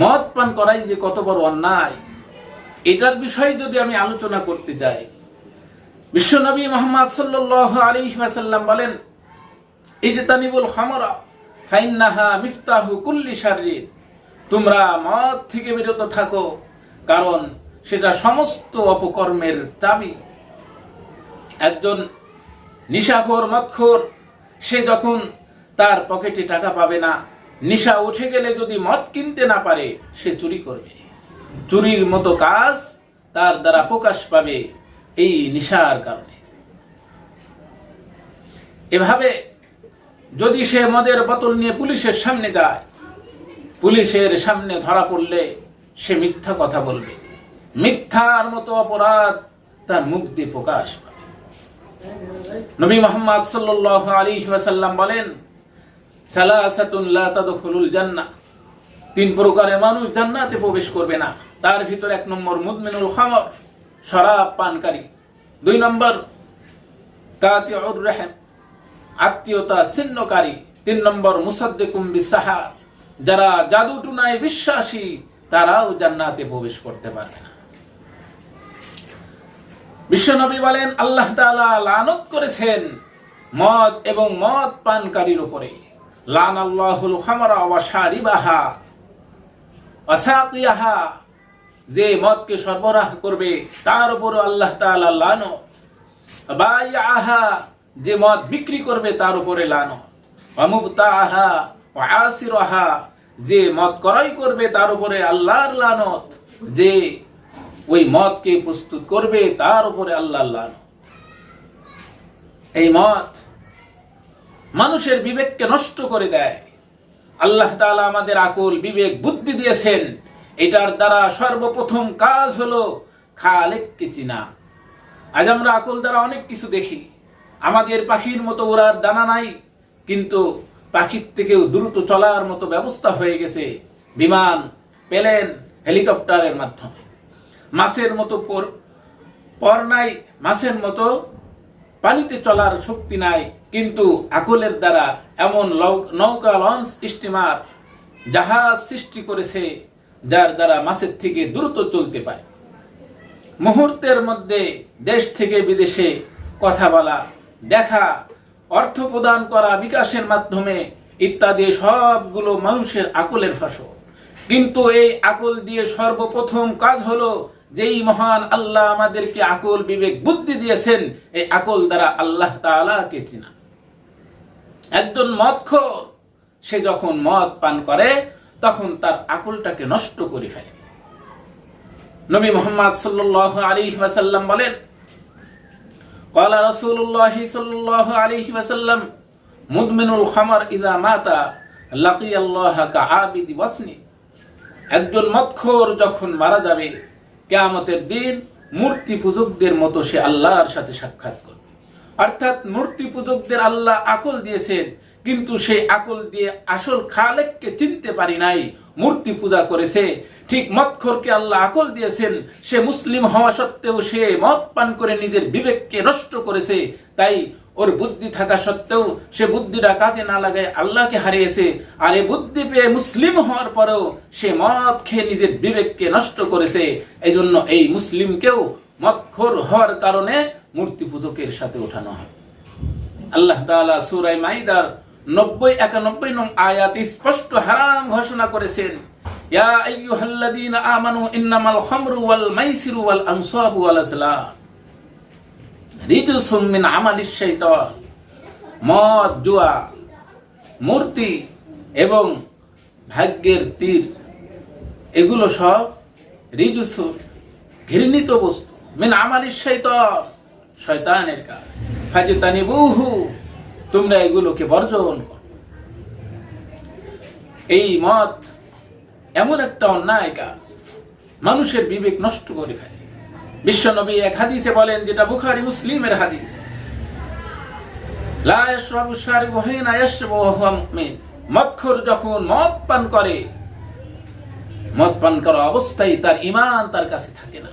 মদ পান করাই যে কত বড় অন্যায়, এটার বিষয়ে যদি আমি আলোচনা করতে চাই বিশ্বনবী মোহাম্মদ সাল্লাহ আলী ওয়াসাল্লাম বলেন এই যে তানিবুল হামরা ফাইন্নাহা মিফতাহু কুল্লি শারীর তোমরা মদ থেকে বিরত থাকো, কারণ সেটা সমস্ত অপকর্মের চাবি একজন নিশাখোর, মদখোর, সে যখন তার পকেটে টাকা পাবে না নিশা উঠে গেলে যদি মদ কিনতে না পারে, সে চুরি করবে। চুরির মতো কাজ তার দ্বারা প্রকাশ পাবে এই নিশার কারণে। এভাবে যদি সে মদের বোতল নিয়ে পুলিশের সামনে যায়, পুলিশের সামনে ধরা পড়লে সে মিথ্যা কথা বলবে। মিথ্যার মতো অপরাধ তার মুখ দিয়ে প্রকাশ পাবে। নবী মোহাম্মদ সাল্লাল্লাহু আলাইহি ওয়াসাল্লাম বলেন তিন প্রকারের মানুষ জান্নাতে প্রবেশ করবে না। তার ভিতর এক নম্বর মুদমিনুল খামর, শরাব পানকারী। দুই নম্বর আত্মীয়তা ছিন্নকারী। তিন নম্বর যারা জাদু টুনায় বিশ্বাসী, তারাও জান্নাতে প্রবেশ করতে পারবে না। বিশ্বনবী বলেন, আল্লাহ লানত করেছেন মদ এবং মদ পানকারীর উপরে। লান আল্লাহুল খামরা যে মদকে সরবরাহ করবে, তার উপর আল্লাহ লানো বাইআহা, যে মদ বিক্রি করবে, তার উপরে লানো আসিরাহা, যে মদ ক্রয় করবে, তার উপরে আল্লাহর লানত। যে ওই মদকে প্রস্তুত করবে, তার উপরে আল্লাহর লানত। এই মদ মানুষের বিবেককে নষ্ট করে দেয়। আল্লাহ তাআলা আমাদের আকল, বিবেক, বুদ্ধি দিয়েছেন। এটার দ্বারা সর্বপ্রথম কাজ হলো খালেককে চিনা। আজ আমরা আকল দ্বারা অনেক কিছু দেখি। আমাদের পাখির মতো ওরার ডানা নাই, কিন্তু পাখির থেকেও দ্রুত চলার মতো ব্যবস্থা হয়ে গেছে বিমান, প্লেন, হেলিকপ্টারের মাধ্যমে। মাছের মতো পর নাই, মাছের মতো পানিতে চলার শক্তি নাই, কিন্তু আকলের দ্বারা এমন নৌকা লঞ্চ স্টিমার জাহাজ সৃষ্টি করেছে, যার দ্বারা মাছের থেকে দ্রুত চলতে পারে। মুহূর্তের মধ্যে দেশ থেকে বিদেশে কথা বলা, দেখা, অর্থ প্রদান করা, বিকাশের মাধ্যমে ইত্যাদি সবগুলো মানুষের আকলের ফসল। কিন্তু এই আকল দিয়ে সর্বপ্রথম কাজ হলো যেই মহান আল্লাহ আমাদেরকে আকল, বিবেক, বুদ্ধি দিয়েছেন, এই আকল দ্বারা আল্লাহ তালাকে চিনা। একজন মদখোর, সে যখন মদ পান করে, তখন তার আকলটাকে নষ্ট করে ফেলে। নবী মোহাম্মদ সাল্লাহ আলী ওয়াসাল্লাম বলেন কলা রসুল্লাহ সাল্লাহ আলী ওয়াসাল্লাম, মুদমিনুল খামার ইদা মাতা লাকি আল্লাহ কা আবিদি ওয়াসনি। একজন মদখোর যখন মারা যাবে কেয়ামতের দিন মূর্তি পূজকদের মতো সে আল্লাহর সাথে সাক্ষাৎ করবে। অর্থাৎ মূর্তি পূজকদের আল্লাহ আকল দিয়েছেন, কিন্তু সেই আকল দিয়ে আসল খালেককে চিনতে পারি নাই, মূর্তি পূজা করেছে। ঠিক মৎখরকে আল্লাহ আকল দিয়েছেন, সে মুসলিম হওয়া সত্ত্বেও সে মদ পান করে নিজের বিবেককে নষ্ট করেছে, তাই ওর বুদ্ধি থাকা সত্ত্বেও সে বুদ্ধিটা কাজে না লাগায় আল্লাহকে হারিয়েছে। আর এই বুদ্ধি পেয়ে মুসলিম হওয়ার পরেও সে মদ খেয়ে নিজের বিবেককে নষ্ট করেছে। এই জন্য এই মুসলিমকেও মদখোর হওয়ার কারণে মূর্তি পূজকের সাথে ওঠানো হয়। আল্লাহ তাআলা সূরা মাইদার 90 91 নং আয়াতে স্পষ্ট হারাম ঘোষণা করেছেন, ইয়া আইয়ুহাল্লাযীনা আমানু ইন্নামাল খামরু ওয়াল মাইসিরু ওয়াল আনসাবু ওয়াল আজলাম। রিজসুম মিন আমালিশ শাইতান। মদ, জুয়া, মূর্তি এবং ভাগ্যের তীর, এগুলো সব রিজুসু ঘৃণিত বস্তু। মিন আমালিশ শাইতান, শয়তানের কাজ। ফাজতানিবুহু, তোমরা এগুলোকে বর্জন করো। এই মত এমন একটা অন্যায় কাজ। মানুষের বিবেক নষ্ট করে ফেলে। বিশ্বনবী এক হাদিসে বলেন, যেটা বুখারি মুসলিমের হাদিস। মদখোর যখন মদ পান করে, মদ পান করা অবস্থায় তার ইমান তার কাছে থাকে না।